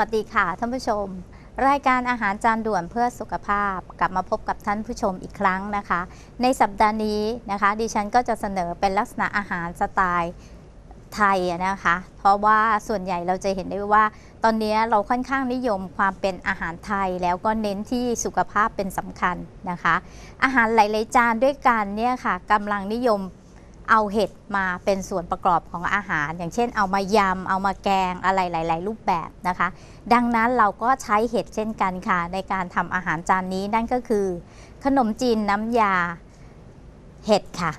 วัสดีค่ะท่านผู้ชม รายการอาหารจานด่วนเพื่อสุขภาพ กลับมาพบกับท่านผู้ชมอีกครั้งนะคะ ในสัปดาห์นี้นะคะ ดิฉันก็จะเสนอเป็นลักษณะอาหารสไตล์ไทยนะคะ เพราะว่าส่วนใหญ่เราจะเห็นได้ว่า ตอนนี้เราค่อนข้างนิยมความเป็นอาหารไทย แล้วก็เน้นที่สุขภาพเป็นสำคัญนะคะ อาหารหลายๆจานด้วยกันเนี่ยค่ะกำลังนิยม เอาเห็ดมาเป็นส่วนประกอบของอาหาร อย่างเช่น เอามายำเอามาแกงอะไรหลาย ๆ รูปแบบนะคะ ดังนั้นเราก็ใช้เห็ดเช่นกันค่ะ ในการทำอาหารจานนี้นั่นก็คือ ขนมจีนน้ำยาเห็ดค่ะ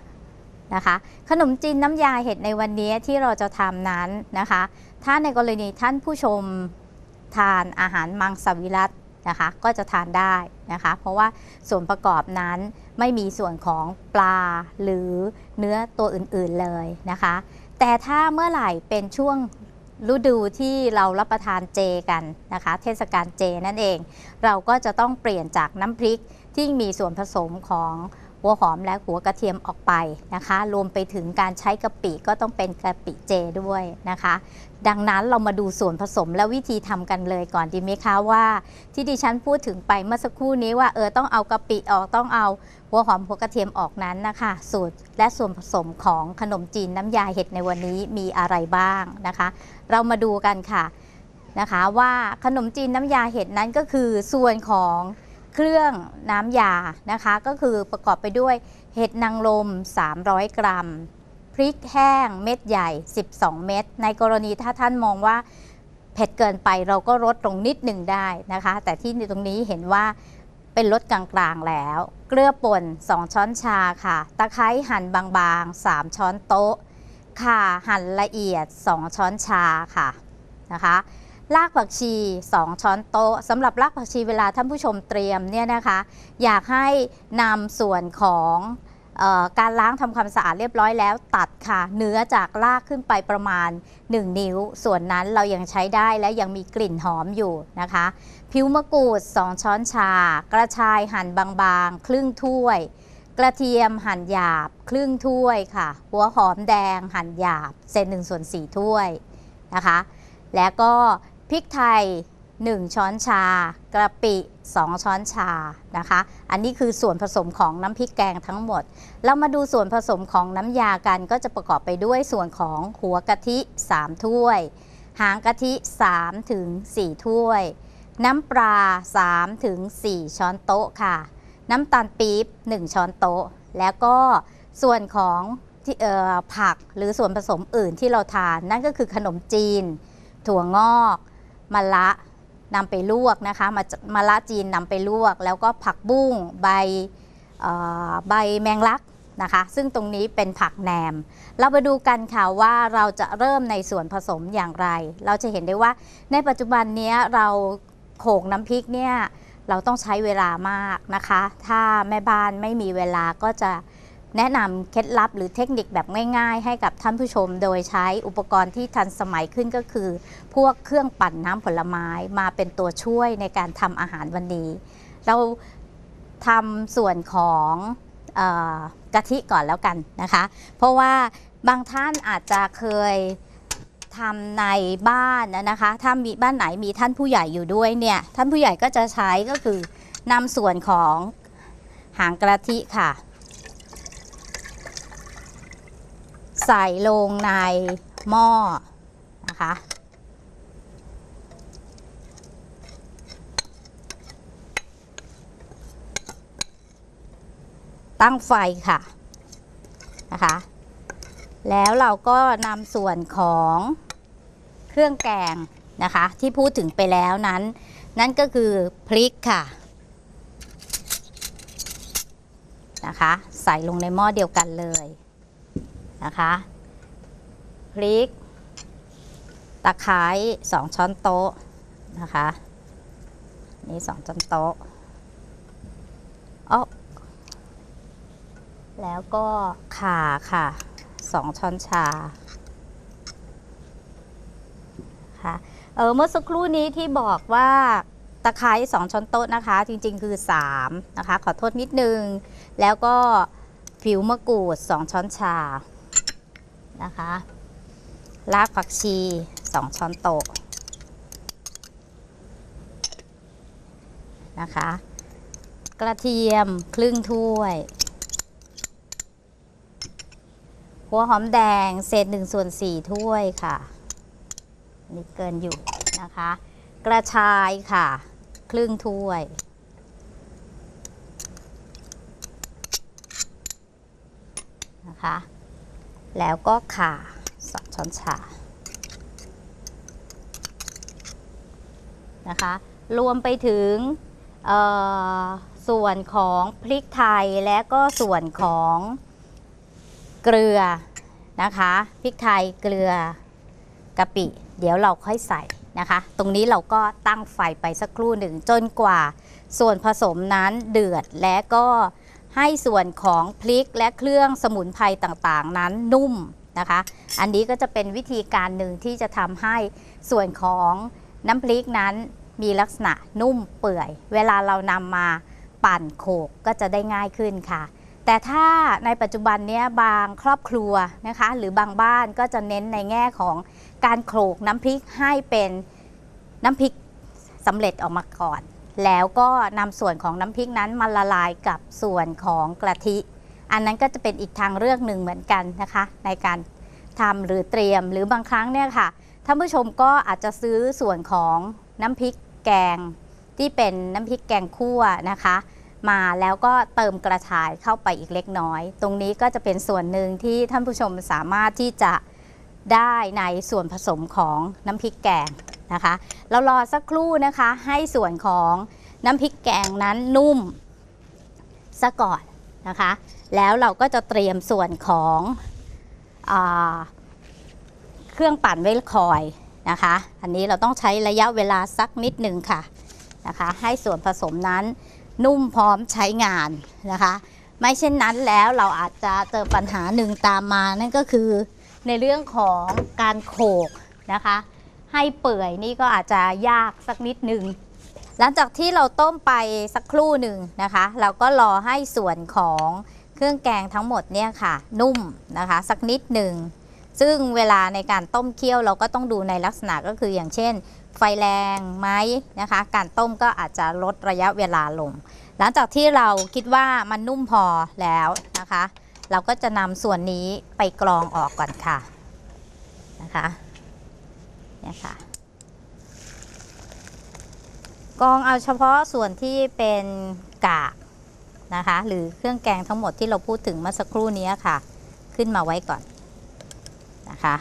นะคะขนมจีนน้ำยาเห็ดในวันนี้ที่เราจะทำนั้นนะคะ ถ้าในกรณีท่านผู้ชมทานอาหารมังสวิรัต นะคะก็จะทานได้นะคะ เพราะว่าส่วนประกอบนั้นไม่มีส่วนของปลาหรือเนื้อตัวอื่นๆเลยนะคะ แต่ถ้าเมื่อไหร่เป็นช่วงฤดูที่เรารับประทานเจกันนะคะ เทศกาลเจนั่นเอง เราก็จะต้องเปลี่ยนจากน้ำพริกที่มีส่วนผสมของหัวหอมและหัวกระเทียมออกไปนะคะ รวมไปถึงการใช้กะปิก็ต้องเป็นกะปิเจด้วยนะคะ ดังนั้นเรามาดูส่วนผสมและวิธีทำกันเลยก่อนดีไหมคะว่า ที่ดิฉันพูดถึงไปเมื่อสักครู่นี้ว่าเออต้องเอากะปิออกต้องเอาหัวหอมหัวกระเทียมออกนั้นนะคะ สูตรและส่วนผสมของขนมจีนน้ำยาเห็ดในวันนี้มีอะไรบ้างนะคะ เรามาดูกันค่ะนะคะว่าขนมจีนน้ำยาเห็ดนั้นก็คือส่วนของเครื่องน้ำยานะคะ ก็คือประกอบไปด้วยเห็ดนางรม300 กรัม พริกแห้งเม็ดใหญ่ 12 เม็ด ในกรณีถ้าท่านมองว่าเผ็ดเกินไปเราก็ลดลงนิดหนึ่งได้นะคะ แต่ที่ตรงนี้เห็นว่าเป็นลดกลางๆแล้ว เกลือป่น 2 ช้อนชาค่ะ ตะไคร้หั่นบางๆ 3 ช้อนโต๊ะ ข่าหั่นละเอียด 2 ช้อนชาค่ะนะคะรากผักชี 2 ช้อนโต๊ะสำหรับรากผักชีเวลาท่านผู้ชมเตรียมเนี่ยนะคะ อยากให้นำส่วนของ การล้างทำความสะอาดเรียบร้อยแล้วตัดค่ะ เนื้อจากรากขึ้นไปประมาณ 1 นิ้ว ส่วนนั้นเรายังใช้ได้และยังมีกลิ่นหอมอยู่นะคะ ผิวมะกรูด 2 ช้อนชา กระชายหั่นบางๆ ครึ่งถ้วย กระเทียมหั่นหยาบ ครึ่งถ้วยค่ะ หัวหอมแดงหั่นหยาบ เศษหนึ่งส่วนสี่ถ้วยนะคะ แล้วก็พริกไทย 1 ช้อนชา กระปิ 2 ช้อนชานะคะ อันนี้คือส่วนผสมของน้ำพริกแกงทั้งหมด เรามาดูส่วนผสมของน้ำยากันก็จะประกอบไปด้วยส่วนของหัวกะทิ 3 ถ้วย หางกะทิ3ถึง4ถ้วย น้ำปลา3ถึง4ช้อนโต๊ะค่ะ น้ำตาลปี๊บ1 ช้อนโต๊ะ แล้วก็ส่วนของออผักหรือส่วนผสมอื่นที่เราทาน นั่นก็คือขนมจีน ถั่วงอกมะละ นำไปลวกนะคะมามะละจีนนำไปลวก แล้วก็ผักบุ้งใบใบแมงลักนะคะซึ่งตรงนี้เป็นผักแหนม เราไปดูกันค่ะว่าเราจะเริ่มในส่วนผสมอย่างไร เราจะเห็นได้ว่าในปัจจุบันนี้เราโขลกน้ำพริกเนี่ยเราต้องใช้เวลามากนะคะ ถ้าแม่บ้านไม่มีเวลาก็จะ แนะนำเคล็ดลับหรือเทคนิคแบบง่าย ๆ ให้กับท่านผู้ชม โดยใช้อุปกรณ์ที่ทันสมัยขึ้นก็คือ พวกเครื่องปั่นน้ำผลไม้มาเป็นตัวช่วยในการทำอาหารวันนี้ เราทำส่วนของออกะทิก่อนแล้วกันนะคะ เพราะว่าบางท่านอาจจะเคยทำในบ้านนะคะ ถ้ามีบ้านไหนมีท่านผู้ใหญ่อยู่ด้วยเนี่ย ท่านผู้ใหญ่ก็จะใช้ก็คือนำส่วนของหางกะทิค่ะ ใส่ลงในหม้อนะคะ ตั้งไฟค่ะนะคะ แล้วเราก็นำส่วนของเครื่องแกงนะคะ ที่พูดถึงไปแล้วนั้น นั่นก็คือพริกค่ะนะคะ ใส่ลงในหม้อเดียวกันเลย นะคะพริก ตะไคร้สองช้อนโต๊ะนะคะนี่สองช้อนโต๊ะอ๋อแล้วก็ข่าค่ะสองช้อนชาค่ะเออเมื่อสักครู่นี้ที่บอกว่าตะไคร้สองช้อนโต๊ะนะคะ จริงๆคือ3นะคะขอโทษนิดนึง แล้วก็ผิวมะกรูด 2 ช้อนชา นะคะ รากผักชี 2 ช้อนโต๊ะนะคะ กระเทียมครึ่งถ้วย หัวหอมแดงเศษ1ส่วน4ถ้วยค่ะนี่เกินอยู่นะคะ กระชายค่ะ ครึ่งถ้วยนะคะ แล้วก็ข่าสองช้อนชานะคะ รวมไปถึงส่วนของพริกไทยและก็ส่วนของเกลือนะคะพริกไทยเกลือกะปิ เดี๋ยวเราค่อยใส่นะคะ ตรงนี้เราก็ตั้งไฟไปสักครู่หนึ่งจนกว่า ส่วนผสมนั้นเดือดและก็ ให้ส่วนของพริกและเครื่องสมุนไพรต่างๆ นั้นนุ่มนะคะ อันนี้ก็จะเป็นวิธีการหนึ่งที่จะทำให้ส่วนของน้ำพริกนั้นมีลักษณะนุ่มเปื่อย เวลาเรานำมาปั่นโขกก็จะได้ง่ายขึ้นค่ะ แต่ถ้าในปัจจุบันนี้บางครอบครัวนะคะ หรือบางบ้านก็จะเน้นในแง่ของการโขลกน้ำพริกให้เป็นน้ำพริกสำเร็จออกมาก่อน แล้วก็นำส่วนของน้ำพริกนั้นมาละลายกับส่วนของกะทิ อันนั้นก็จะเป็นอีกทางเลือกหนึ่งเหมือนกันนะคะ ในการทำหรือเตรียมหรือบางครั้งเนี่ยค่ะท่านผู้ชมก็อาจจะซื้อส่วนของน้ำพริกแกงที่เป็นน้ำพริกแกงคั่วนะคะ มาแล้วก็เติมกระชายเข้าไปอีกเล็กน้อย ตรงนี้ก็จะเป็นส่วนหนึ่งที่ท่านผู้ชมสามารถที่จะ ได้ในส่วนผสมของน้ำพริกแกงนะคะ เรารอสักครู่นะคะให้ส่วนของน้ำพริกแกงนั้นนุ่มซะก่อนนะคะ แล้วเราก็จะเตรียมส่วนของอเครื่องปั่นไว้คอยนะคะ อันนี้เราต้องใช้ระยะเวลาสักนิดหนึ่งค่ะนะคะ ให้ส่วนผสมนั้นนุ่มพร้อมใช้งานนะคะ ไม่เช่นนั้นแล้วเราอาจจะเจอปัญหาหนึ่งตามมานั่นก็คือ ในเรื่องของการโขกนะคะ ให้เปื่อยนี่ก็อาจจะยากสักนิดหนึ่งหลังจากที่เราต้มไปสักครู่หนึ่งนะคะ เราก็รอให้ส่วนของเครื่องแกงทั้งหมดเนี่ยค่ะ นุ่มนะคะ สักนิดหนึ่งซึ่งเวลาในการต้มเคี่ยวเราก็ต้องดูในลักษณะก็คืออย่างเช่น ไฟแรงไหมนะคะ การต้มก็อาจจะลดระยะเวลาลง หลังจากที่เราคิดว่ามันนุ่มพอแล้วนะคะ เราก็จะนำส่วนนี้ไปกรองออกก่อนค่ะนะคะเนี่ยค่ะกรองเอาเฉพาะส่วนที่เป็นกากนะคะหรือเครื่องแกงทั้งหมดที่เราพูดถึงเมื่อสักครู่นี้ค่ะ ขึ้นมาไว้ก่อนนะคะ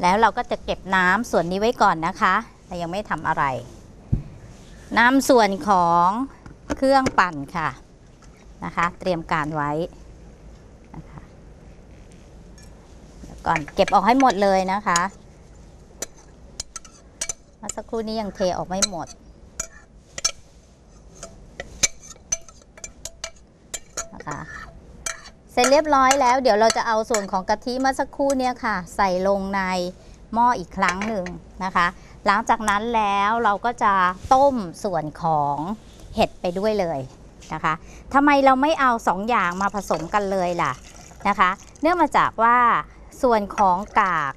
แล้วเราก็จะเก็บน้ำส่วนนี้ไว้ก่อนนะคะแต่ยังไม่ทำอะไร น้ำส่วนของเครื่องปั่นค่ะ นะคะ เตรียมการไว้นะคะก่อนเก็บออกให้หมดเลยนะคะเมื่อสักครู่นี้ยังเทออกไม่หมด นะคะเสร็จเรียบร้อยแล้วเดี๋ยวเราจะเอาส่วนของกะทิเมื่อสักครู่เนี่ยค่ะ ใส่ลงในหม้ออีกครั้งหนึ่งนะคะ หลังจากนั้นแล้วเราก็จะต้มส่วนของเห็ดไปด้วยเลย นะคะทำไมเราไม่เอาสองอย่างมาผสมกันเลยล่ะนะคะ เนื่องมาจากว่าส่วนของกาก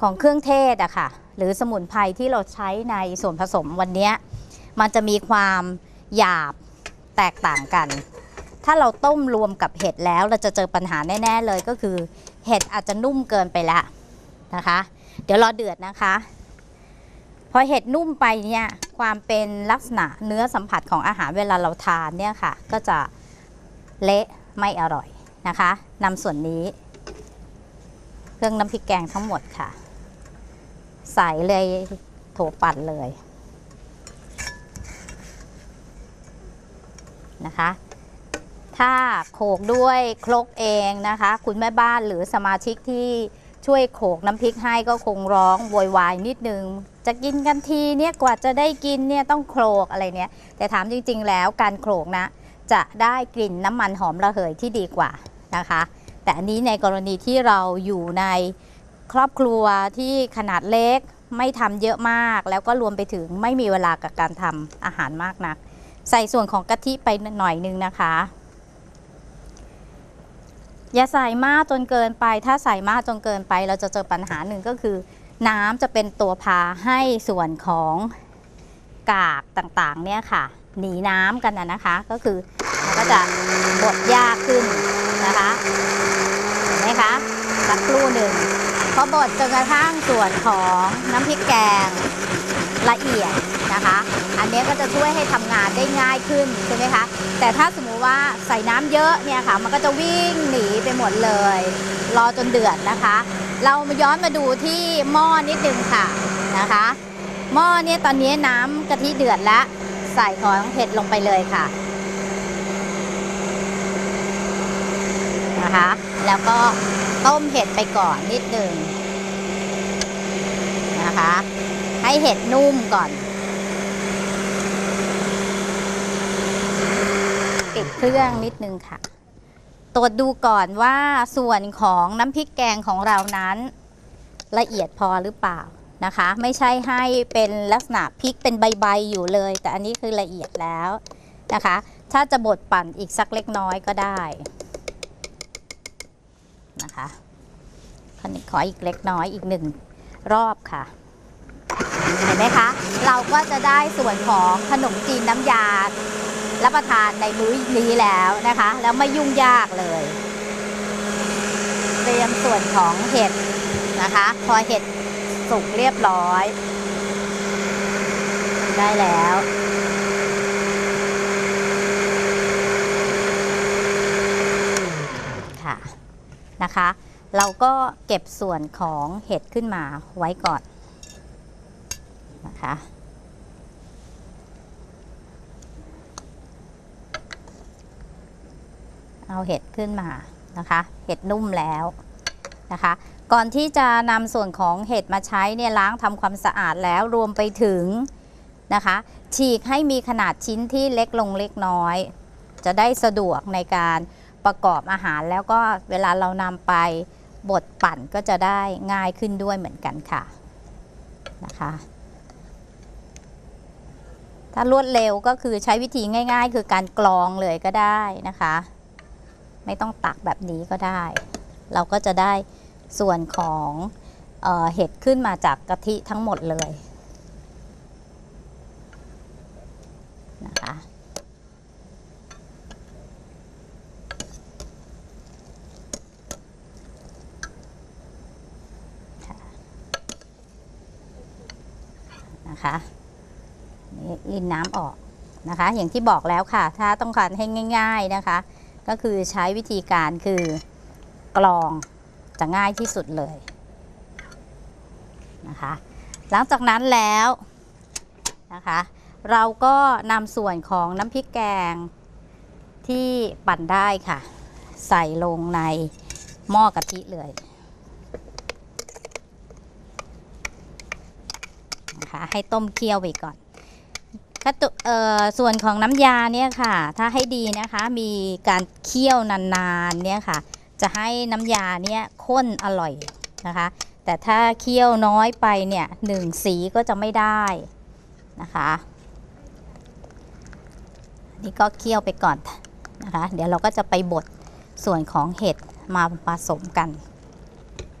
ของเครื่องเทศอะค่ะหรือสมุนไพรที่เราใช้ในส่วนผสมวันนี้มันจะมีความหยาบแตกต่างกัน ถ้าเราต้มรวมกับเห็ดแล้วเราจะเจอปัญหาแน่ๆเลยก็คือ เห็ดอาจจะนุ่มเกินไปแล้วนะคะ เดี๋ยวรอเดือดนะคะ พอเห็ดนุ่มไปเนี่ยความเป็นลักษณะเนื้อสัมผัสของอาหารเวลาเราทานเนี่ยค่ะ ก็จะเละไม่อร่อยนะคะนำส่วนนี้ เครื่องน้ำพริกแกงทั้งหมดค่ะ ใส่เลยโถปั่นเลยนะคะ ถ้าโขกด้วยครกเองนะคะ คุณแม่บ้านหรือสมาชิกที่ ช่วยโขกน้ำพริกให้ก็คงร้องโวยวายนิดนึง จะกินกันทีเนี่ยกว่าจะได้กินเนี่ยต้องโขลกอะไรเนี่ย แต่ถามจริง ๆ แล้วการโขลกนะ จะได้กลิ่นน้ำมันหอมระเหยที่ดีกว่านะคะ แต่อันนี้ในกรณีที่เราอยู่ในครอบครัวที่ขนาดเล็กไม่ทำเยอะมาก แล้วก็รวมไปถึงไม่มีเวลากับการทำอาหารมากนัก ใส่ส่วนของกะทิไปหน่อยนึงนะคะ อย่าใส่มากจนเกินไป ถ้าใส่มากจนเกินไป เราจะเจอปัญหาหนึ่งก็คือ น้ำจะเป็นตัวพาให้ส่วนของกากต่างๆเนี่ยค่ะ หนีน้ำกันนะนะคะ ก็คือมันก็จะบดยากขึ้นนะคะเห็นไหมคะสักครู่หนึ่งพอบดจนกระทั่งส่วนของน้ำพริกแกง ละเอียดนะคะ อันนี้ก็จะช่วยให้ทำงานได้ง่ายขึ้นใช่ไหมคะ แต่ถ้าสมมุติว่าใส่น้ำเยอะเนี่ยค่ะ มันก็จะวิ่งหนีไปหมดเลย รอจนเดือดนะคะ เรามาย้อนมาดูที่หม้อนิดนึงค่ะนะคะ หม้อเนี่ยตอนนี้น้ำกะทิเดือดแล้ว ใส่ของเห็ดลงไปเลยค่ะนะคะ แล้วก็ต้มเห็ดไปก่อนนิดหนึ่งนะคะ ให้เห็ดนุ่มก่อน ปิดเครื่องนิดนึงค่ะ ตรวจดูก่อนว่าส่วนของน้ำพริกแกงของเรานั้น ละเอียดพอหรือเปล่านะคะ ไม่ใช่ให้เป็นลักษณะพริกเป็นใบๆอยู่เลย แต่อันนี้คือละเอียดแล้วนะคะ ถ้าจะบดปั่นอีกสักเล็กน้อยก็ได้นะคะขออีกเล็กน้อยอีกหนึ่งรอบค่ะ เห็นไหมคะ เราก็จะได้ส่วนของขนมจีนน้ำยา รับประทานในมื้อนี้แล้วนะคะ แล้วไม่ยุ่งยากเลย เตรียมส่วนของเห็ดนะคะ พอเห็ดสุกเรียบร้อย ได้แล้วค่ะนะคะ เราก็เก็บส่วนของเห็ดขึ้นมาไว้ก่อน นะคะ เอาเห็ดขึ้นมานะคะ เห็ดนุ่มแล้วนะคะ ก่อนที่จะนำส่วนของเห็ดมาใช้เนี่ยล้างทำความสะอาดแล้วรวมไปถึงนะคะ ฉีกให้มีขนาดชิ้นที่เล็กลงเล็กน้อย จะได้สะดวกในการประกอบอาหารแล้วก็เวลาเรานำไปบดปั่นก็จะได้ง่ายขึ้นด้วยเหมือนกันค่ะนะคะ ถ้ารวดเร็วก็คือใช้วิธีง่าย ๆ คือการกรองเลยก็ได้นะคะ ไม่ต้องตักแบบนี้ก็ได้ เราก็จะได้ส่วนของเออเห็ดขึ้นมาจากกะทิทั้งหมดเลยนะคะนะคะ รินน้ำออกนะคะ อย่างที่บอกแล้วค่ะ ถ้าต้องการให้ง่าย ๆนะคะ ก็คือใช้วิธีการคือกรองจะง่ายที่สุดเลยนะคะ หลังจากนั้นแล้วนะคะ เราก็นำส่วนของน้ำพริกแกงที่ปั่นได้ค่ะ ใส่ลงในหม้อกะทิเลยนะคะให้ต้มเคี่ยวไปก่อน ก็ตุเอ่อส่วนของน้ำยาเนี่ยค่ะ ถ้าให้ดีนะคะมีการเคี่ยวนานๆเนี่ยค่ะ จะให้น้ำยาเนี่ยข้นอร่อยนะคะ แต่ถ้าเคี่ยวน้อยไปเนี่ยหนึ่งสีก็จะไม่ได้นะคะนี่ก็เคี่ยวไปก่อนนะคะ เดี๋ยวเราก็จะไปบดส่วนของเห็ดมาผสมกัน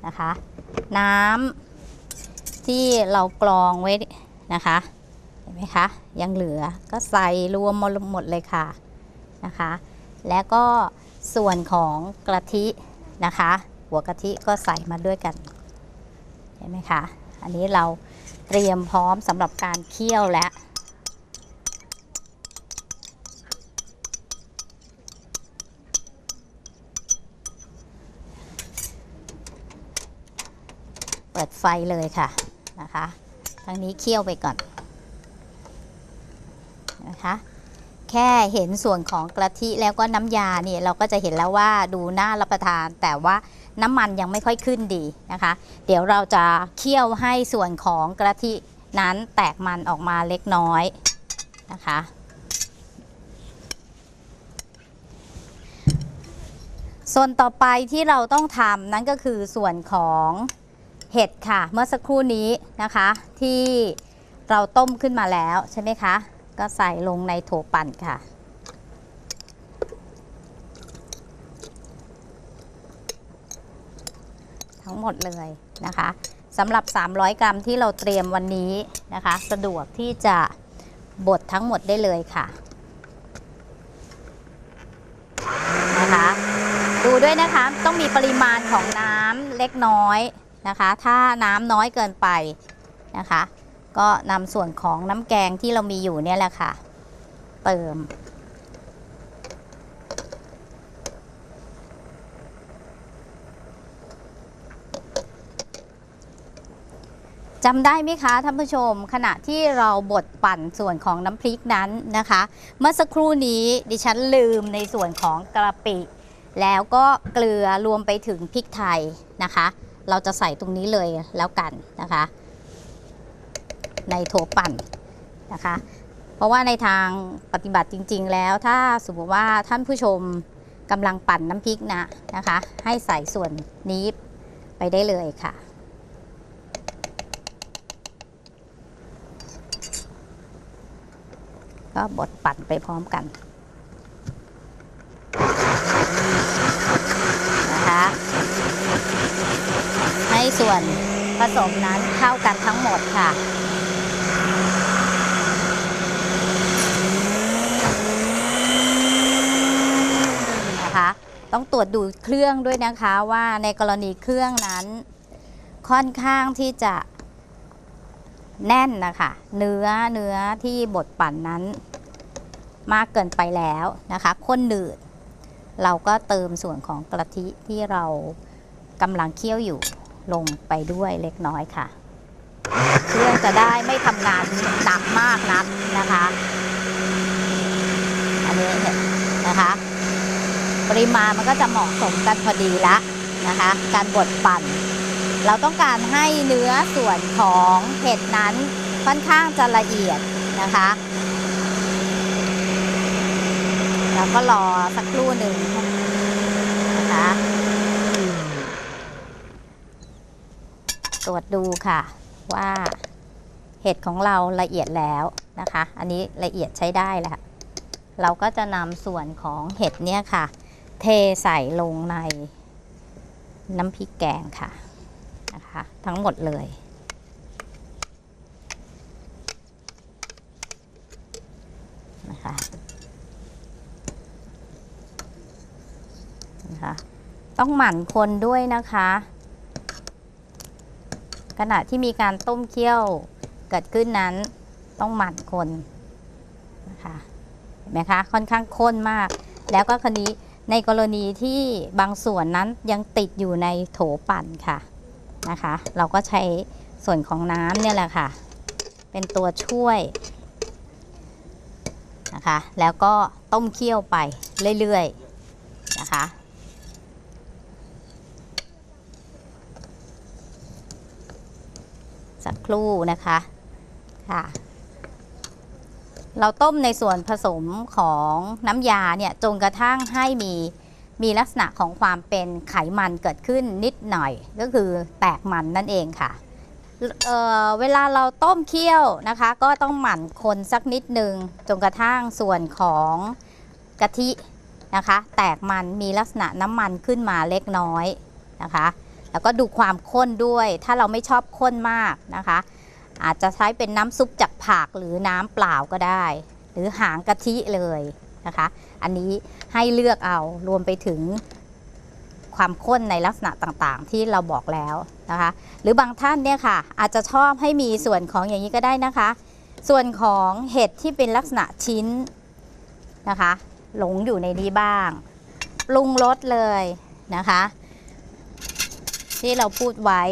นะคะ น้ำที่เรากรองไว้นะคะ เห็นไหมคะ ยังเหลือก็ใส่รวมหมดเลยค่ะนะคะ แล้วก็ส่วนของกะทินะคะ หัวกะทิก็ใส่มาด้วยกันเห็นไหมคะอันนี้เราเตรียมพร้อมสำหรับการเคี่ยวแล้วเปิดไฟเลยค่ะนะคะทั้งนี้เคี่ยวไปก่อน นะคะ แค่เห็นส่วนของกะทิแล้วก็น้ำยาเนี่ยเราก็จะเห็นแล้วว่าดูน่ารับประทาน แต่ว่าน้ำมันยังไม่ค่อยขึ้นดีนะคะ เดี๋ยวเราจะเคี่ยวให้ส่วนของกะทินั้นแตกมันออกมาเล็กน้อยนะคะส่วนต่อไปที่เราต้องทำนั่นก็คือส่วนของเห็ดค่ะ เมื่อสักครู่นี้นะคะ ที่เราต้มขึ้นมาแล้วใช่ไหมคะ ก็ใส่ลงในโถปั่นค่ะ ทั้งหมดเลยนะคะสำหรับ 300 กรัมที่เราเตรียมวันนี้นะคะ สะดวกที่จะบดทั้งหมดได้เลยค่ะนะคะดูด้วยนะคะต้องมีปริมาณของน้ำเล็กน้อยนะคะ ถ้าน้ำน้อยเกินไปนะคะ ก็นำส่วนของน้ำแกงที่เรามีอยู่เนี่ยแหละค่ะ เติม จำได้ไหมคะท่านผู้ชม ขณะที่เราบดปั่นส่วนของน้ำพริกนั้นนะคะ เมื่อสักครู่นี้ดิฉันลืมในส่วนของกระปิ แล้วก็เกลือรวมไปถึงพริกไทยนะคะ เราจะใส่ตรงนี้เลยแล้วกันนะคะ ในโถปั่นนะคะ เพราะว่าในทางปฏิบัติจริง ๆ แล้วถ้าสมมติว่าท่านผู้ชมกำลังปั่นน้ำพริกนะนะคะ ให้ใส่ส่วนนี้ไปได้เลยค่ะก็บดปั่นไปพร้อมกันนะคะให้ส่วนผสมนั้นเข้ากันทั้งหมดค่ะ ต้องตรวจดูเครื่องด้วยนะคะว่าในกรณีเครื่องนั้น ค่อนข้างที่จะแน่นนะคะ เนื้อเนื้อที่บดปั่นนั้น มากเกินไปแล้วนะคะข้นหนืด เราก็เติมส่วนของกะทิที่เรากำลังเคี่ยวอยู่ลงไปด้วยเล็กน้อยค่ะ เครื่องจะได้ไม่ทำงานหนักมากนักนะคะ อันนี้เนี่ยนะคะ ปริมาณมันก็จะเหมาะสมกันพอดีละนะคะ การบดปั่น เราต้องการให้เนื้อส่วนของเห็ดนั้นค่อนข้างจะละเอียดนะคะ แล้วก็รอสักครู่หนึ่งนะคะตรวจดูค่ะว่าเห็ดของเราละเอียดแล้วนะคะ อันนี้ละเอียดใช้ได้แล้ว เราก็จะนำส่วนของเห็ดเนี่ยค่ะ เทใส่ลงในน้ำพริกแกงค่ะนะคะทั้งหมดเลย นะคะนะคะต้องหมั่นคนด้วยนะคะ ขณะที่มีการต้มเคี่ยวเกิดขึ้นนั้นต้องหมั่นคนนะคะเห็นไหมคะค่อนข้างข้นมาก แล้วก็คนนี้ ในกรณีที่บางส่วนนั้นยังติดอยู่ในโถปั่นค่ะนะคะ เราก็ใช้ส่วนของน้ำเนี่ยแหละค่ะ เป็นตัวช่วยนะคะ แล้วก็ต้มเคี่ยวไปเรื่อยๆนะคะสักครู่นะคะค่ะ เราต้มในส่วนผสมของน้ำยาเนี่ยจนกระทั่งให้มีมีลักษณะของความเป็นไขมันเกิดขึ้นนิดหน่อย ก็คือแตกมันนั่นเองค่ะเเวลาเราต้มเคี่ยวนะคะ ก็ต้องหมั่นคนสักนิดนึงจนกระทั่งส่วนของกะทินะคะ แตกมันมีลักษณะน้ำมันขึ้นมาเล็กน้อยนะคะ แล้วก็ดูความข้นด้วยถ้าเราไม่ชอบข้นมากนะคะ อาจจะใช้เป็นน้ำซุปจากผักหรือน้ำเปล่าก็ได้ หรือหางกะทิเลยนะคะ อันนี้ให้เลือกเอารวมไปถึงความข้นในลักษณะต่างๆ ที่เราบอกแล้วนะคะ หรือบางท่านเนี่ยค่ะ อาจจะชอบให้มีส่วนของอย่างนี้ก็ได้นะคะ ส่วนของเห็ดที่เป็นลักษณะชิ้นนะคะ หลงอยู่ในนี้บ้างปรุงรสเลยนะคะ ที่เราพูดไว้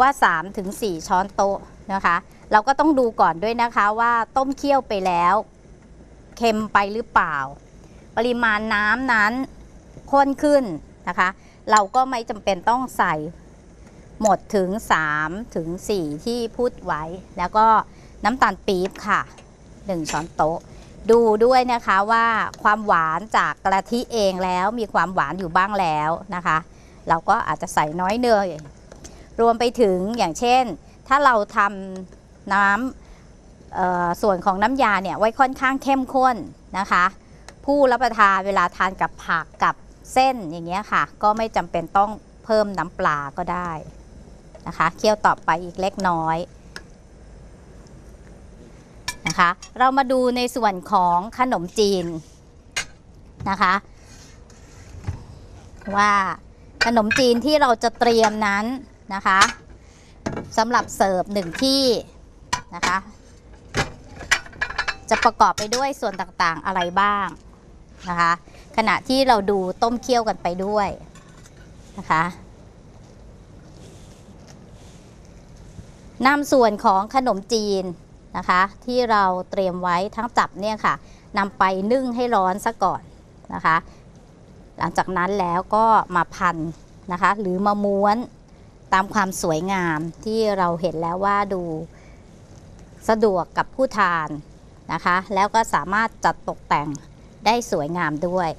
ว่า 3-4 ช้อนโต๊ะ นะคะ เราก็ต้องดูก่อนด้วยนะคะว่าต้มเคี่ยวไปแล้วเค็มไปหรือเปล่า ปริมาณน้ำนั้นข้นขึ้นนะคะ เราก็ไม่จำเป็นต้องใส่หมดถึง3ถึง4ที่พูดไว้ แล้วก็น้ำตาลปี๊บค่ะ 1 ช้อนโต๊ะ ดูด้วยนะคะว่าความหวานจากกะทิเองแล้วมีความหวานอยู่บ้างแล้วนะคะ เราก็อาจจะใส่น้อยเนยรวมไปถึงอย่างเช่น ถ้าเราทำน้ำส่วนของน้ำยาเนี่ยไว้ค่อนข้างเข้มข้นนะคะ ผู้รับประทานเวลาทานกับผักกับเส้นอย่างเงี้ยค่ะ ก็ไม่จำเป็นต้องเพิ่มน้ำปลาก็ได้นะคะ เคี่ยวต่อไปอีกเล็กน้อยนะคะ เรามาดูในส่วนของขนมจีนนะคะ ว่าขนมจีนที่เราจะเตรียมนั้นนะคะ สำหรับเสิร์ฟหนึ่งที่นะคะ จะประกอบไปด้วยส่วนต่างๆอะไรบ้างนะคะ ขณะที่เราดูต้มเคี่ยวกันไปด้วยนะคะนำส่วนของขนมจีนนะคะ ที่เราเตรียมไว้ทั้งจับเนี่ยค่ะนำไปนึ่งให้ร้อนซะก่อนนะคะ หลังจากนั้นแล้วก็มาพันนะคะ หรือมาม้วน ตามความสวยงามที่เราเห็นแล้วว่าดูสะดวกกับผู้ทานนะคะ แล้วก็สามารถจัดตกแต่งได้สวยงามด้วย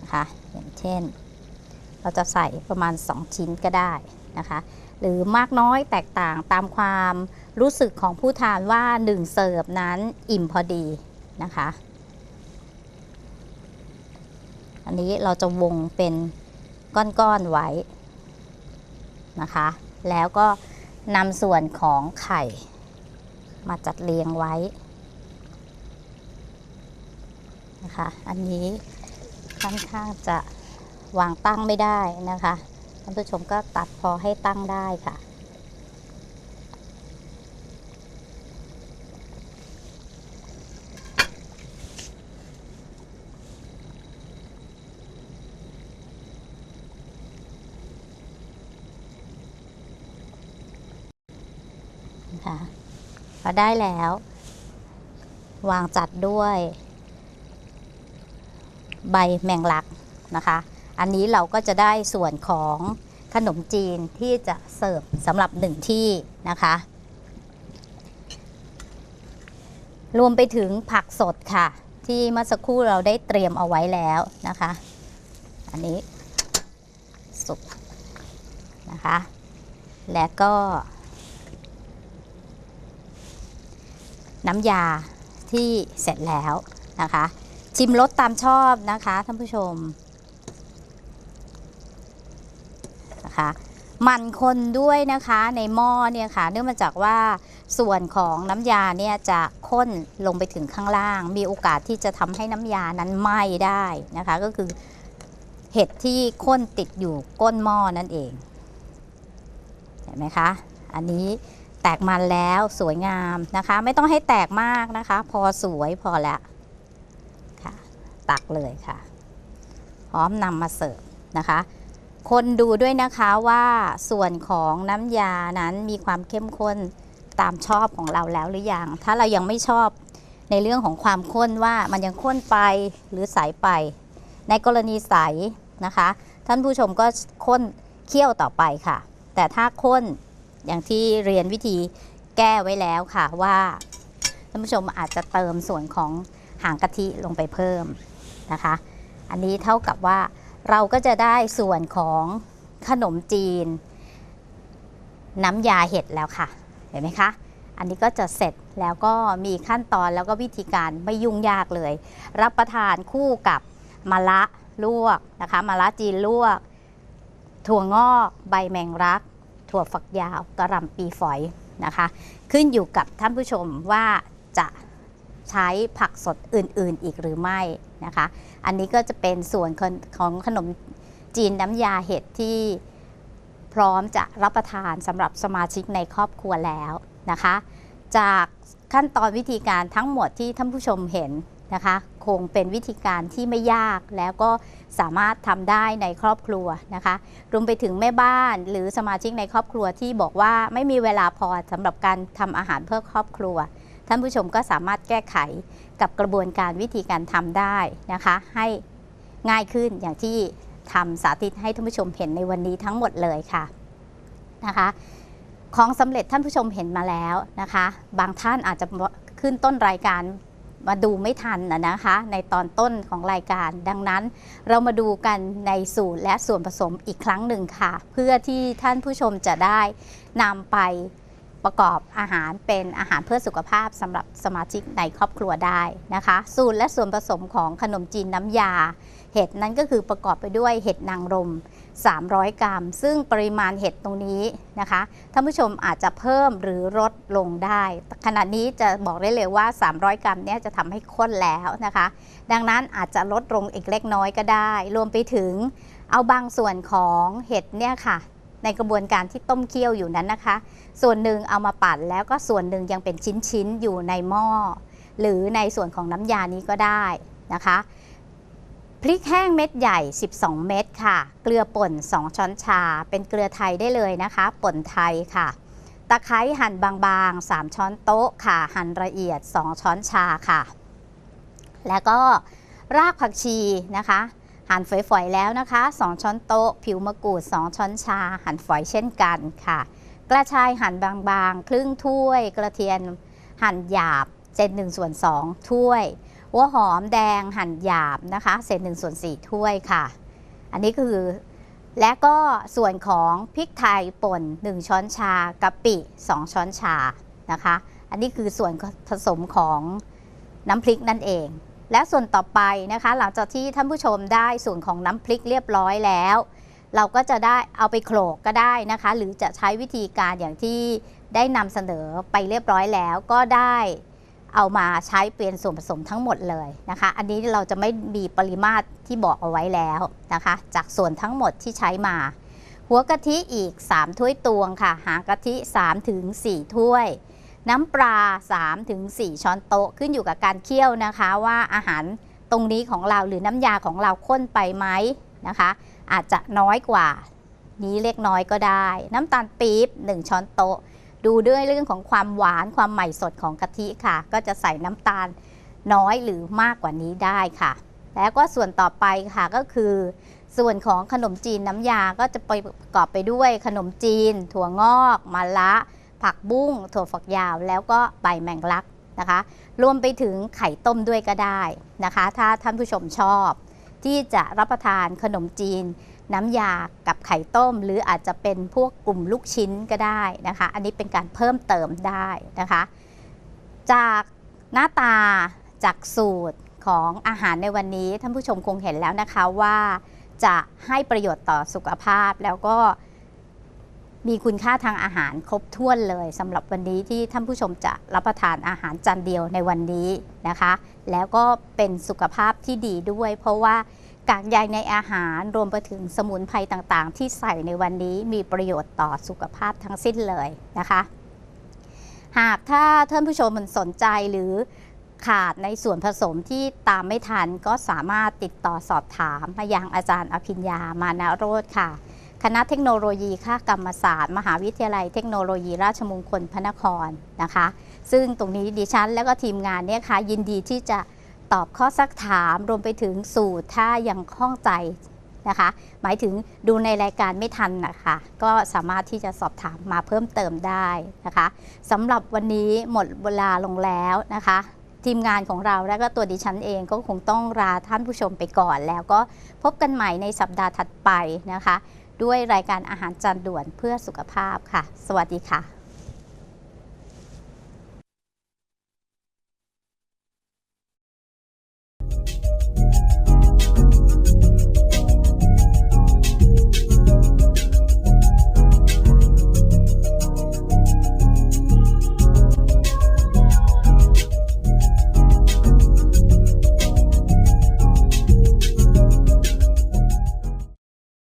นะคะอย่างเช่น เราจะใส่ประมาณ 2 ชิ้นก็ได้นะคะ หรือมากน้อยแตกต่างตามความรู้สึกของผู้ทานว่า 1 เสิร์ฟนั้นอิ่มพอดีนะคะ อันนี้เราจะวงเป็น ก้อนๆไว้นะคะ แล้วก็นำส่วนของไข่ มาจัดเรียงไว้นะคะ อันนี้ค่อนข้างจะวางตั้งไม่ได้นะคะท่านผู้ชมก็ตัดพอให้ตั้งได้ค่ะ นะคะพอได้แล้ว วางจัดด้วย ใบแมงลักนะคะ อันนี้เราก็จะได้ส่วนของขนมจีนที่จะเสิร์ฟสำหรับหนึ่งที่นะคะ รวมไปถึงผักสดค่ะ ที่เมื่อสักครู่เราได้เตรียมเอาไว้แล้วนะคะ อันนี้สุกนะคะ และก็ น้ำยาที่เสร็จแล้วนะคะ ชิมรสตามชอบนะคะท่านผู้ชมนะคะหมันคนด้วยนะคะในหม้อเนี่ยค่ะ เนื่องมาจากว่าส่วนของน้ำยาเนี่ยจะข้นลงไปถึงข้างล่าง มีโอกาสที่จะทำให้น้ำยานั้นไหม้ได้นะคะ ก็คือเห็ดที่ข้นติดอยู่ก้นหม้อนั่นเอง เห็นไหมคะ อันนี้ แตกมันแล้วสวยงามนะคะ ไม่ต้องให้แตกมากนะคะ พอสวยพอแล้วค่ะ ตักเลยค่ะ พร้อมนำมาเสิร์ฟนะคะ คนดูด้วยนะคะว่าส่วนของน้ำยานั้นมีความเข้มข้นตามชอบของเราแล้วหรือยัง ถ้าเรายังไม่ชอบในเรื่องของความข้นว่ามันยังข้นไปหรือใสไป ในกรณีใสนะคะ ท่านผู้ชมก็ข้นเคี่ยวต่อไปค่ะ แต่ถ้าข้น อย่างที่เรียนวิธีแก้ไว้แล้วค่ะว่าท่านผู้ชมอาจจะเติมส่วนของหางกะทิลงไปเพิ่มนะคะ อันนี้เท่ากับว่าเราก็จะได้ส่วนของขนมจีน น้ำยาเห็ดแล้วค่ะ เห็นไหมคะ อันนี้ก็จะเสร็จแล้วก็มีขั้นตอนแล้วก็วิธีการไม่ยุ่งยากเลย รับประทานคู่กับมะระลวกนะคะมะระจีนลวก ถั่วงอก ใบแมงรัก ถั่วฝักยาวกระหลำปีฝอยนะคะ ขึ้นอยู่กับท่านผู้ชมว่าจะใช้ผักสดอื่นๆอีกหรือไม่นะคะ อันนี้ก็จะเป็นส่วนของขนมจีนน้ำยาเห็ดที่พร้อมจะรับประทานสำหรับสมาชิกในครอบครัวแล้วนะคะ จากขั้นตอนวิธีการทั้งหมดที่ท่านผู้ชมเห็นนะคะ คงเป็นวิธีการที่ไม่ยากแล้วก็ สามารถทำได้ในครอบครัวนะคะรวมไปถึงแม่บ้านหรือสมาชิกในครอบครัวที่บอกว่าไม่มีเวลาพอสำหรับการทำอาหารเพื่อครอบครัว ท่านผู้ชมก็สามารถแก้ไขกับกระบวนการวิธีการทำได้นะคะ ให้ง่ายขึ้นอย่างที่ทำสาธิตให้ท่านผู้ชมเห็นในวันนี้ทั้งหมดเลยค่ะนะคะของสำเร็จท่านผู้ชมเห็นมาแล้วนะคะ บางท่านอาจจะขึ้นต้นรายการ มาดูไม่ทันนะคะ ในตอนต้นของรายการ ดังนั้นเรามาดูกันในสูตรและส่วนผสมอีกครั้งหนึ่งค่ะ เพื่อที่ท่านผู้ชมจะได้นำไปประกอบอาหารเป็นอาหารเพื่อสุขภาพสำหรับสมาชิกในครอบครัวได้นะคะ สูตรและส่วนผสมของขนมจีนน้ำยา เห็ดนั้นก็คือประกอบไปด้วยเห็ดนางรม 300 กรัม ซึ่งปริมาณเห็ดตรงนี้นะคะท่านผู้ชมอาจจะเพิ่มหรือลดลงได้ ขณะนี้จะบอกได้เลยว่า 300 กรัมเนี่ยจะทำให้ข้นแล้วนะคะ ดังนั้นอาจจะลดลงอีกเล็กน้อยก็ได้ รวมไปถึงเอาบางส่วนของเห็ดเนี่ยค่ะ ในกระบวนการที่ต้มเคี่ยวอยู่นั้นนะคะ ส่วนหนึ่งเอามาปั่นแล้วก็ส่วนหนึ่งยังเป็นชิ้นๆอยู่ในหม้อหรือในส่วนของน้ำยานี้ก็ได้นะคะ พริกแห้งเม็ดใหญ่ 12 เม็ดค่ะ เกลือป่น 2 ช้อนชา เป็นเกลือไทยได้เลยนะคะ ป่นไทยค่ะ ตะไคร้หั่นบางๆ 3 ช้อนโต๊ะค่ะ หั่นละเอียด 2 ช้อนชาค่ะ แล้วก็รากผักชีนะคะ หั่นฝอยๆแล้วนะคะ 2 ช้อนโต๊ะ ผิวมะกรูด 2 ช้อนชา หั่นฝอยเช่นกันค่ะ กระชายหั่นบางๆ ครึ่งถ้วย กระเทียมหั่นหยาบเศษ1ส่วน2ถ้วย หัวหอมแดงหั่นหยาบนะคะเศษ1ส่วน4ถ้วยค่ะ อันนี้คือและก็ส่วนของพริกไทยป่น 1 ช้อนชากะปิ 2 ช้อนชานะคะ อันนี้คือส่วนผสมของน้ำพริกนั่นเอง และส่วนต่อไปนะคะ หลังจากที่ท่านผู้ชมได้ส่วนของน้ำพริกเรียบร้อยแล้ว เราก็จะได้เอาไปโขลกก็ได้นะคะ หรือจะใช้วิธีการอย่างที่ได้นำเสนอไปเรียบร้อยแล้วก็ได้ เอามาใช้เป็นส่วนผสมทั้งหมดเลยนะคะ อันนี้เราจะไม่มีปริมาตรที่บอกเอาไว้แล้วนะคะ จากส่วนทั้งหมดที่ใช้มา หัวกะทิอีก 3 ถ้วยตวงค่ะ หางกะทิ3ถึง4ถ้วย น้ำปลา3ถึง4ช้อนโต๊ะขึ้นอยู่กับการเคี่ยวนะคะ ว่าอาหารตรงนี้ของเราหรือน้ำยาของเราข้นไปไหมนะคะ อาจจะน้อยกว่านี้เล็กน้อยก็ได้ น้ำตาลปี๊บ1ช้อนโต๊ะ ดูด้วยเรื่องของความหวานความใหม่สดของกะทิค่ะ ก็จะใส่น้ำตาลน้อยหรือมากกว่านี้ได้ค่ะ แล้วก็ส่วนต่อไปค่ะก็คือ ส่วนของขนมจีนน้ำยาก็จะประกอบไปด้วยขนมจีน ถั่วงอกมะละ ผักบุ้ง ถั่วฝักยาว แล้วก็ใบแมงลักนะคะ รวมไปถึงไข่ต้มด้วยก็ได้นะคะ ถ้าท่านผู้ชมชอบ ที่จะรับประทานขนมจีน น้ำยากับไข่ต้ม หรืออาจจะเป็นพวกกลุ่มลูกชิ้นก็ได้นะคะ อันนี้เป็นการเพิ่มเติมได้นะคะ จากหน้าตาจากสูตรของอาหารในวันนี้ท่านผู้ชมคงเห็นแล้วนะคะว่าจะให้ประโยชน์ต่อสุขภาพแล้วก็มีคุณค่าทางอาหารครบถ้วนเลยสำหรับวันนี้ที่ท่านผู้ชมจะรับประทานอาหารจานเดียวในวันนี้นะคะ แล้วก็เป็นสุขภาพที่ดีด้วย เพราะว่า กากใยในอาหารรวมไปถึงสมุนไพรต่างๆ ที่ใส่ในวันนี้มีประโยชน์ต่อสุขภาพทั้งสิ้นเลยนะคะ หากถ้าท่านผู้ชมมันสนใจหรือขาดในส่วนผสมที่ตามไม่ทันก็สามารถติดต่อสอบถามมายังอาจารย์อภิญญามานาโรธค่ะ คณะเทคโนโลยีค่ากรรมศาสตร์ มหาวิทยาลัยเทคโนโลยีราชมงคลพระนครนะคะ ซึ่งตรงนี้ดิฉันและก็ทีมงานเนี่ยค่ะยินดีที่จะ ตอบข้อซักถามรวมไปถึงสูตรถ้ายังข้องใจนะคะ หมายถึงดูในรายการไม่ทันนะคะ ก็สามารถที่จะสอบถามมาเพิ่มเติมได้นะคะสำหรับวันนี้หมดเวลาลงแล้วนะคะ ทีมงานของเราและก็ตัวดิฉันเองก็คงต้องลาท่านผู้ชมไปก่อน แล้วก็พบกันใหม่ในสัปดาห์ถัดไปนะคะ ด้วยรายการอาหารจานด่วนเพื่อสุขภาพค่ะ สวัสดีค่ะ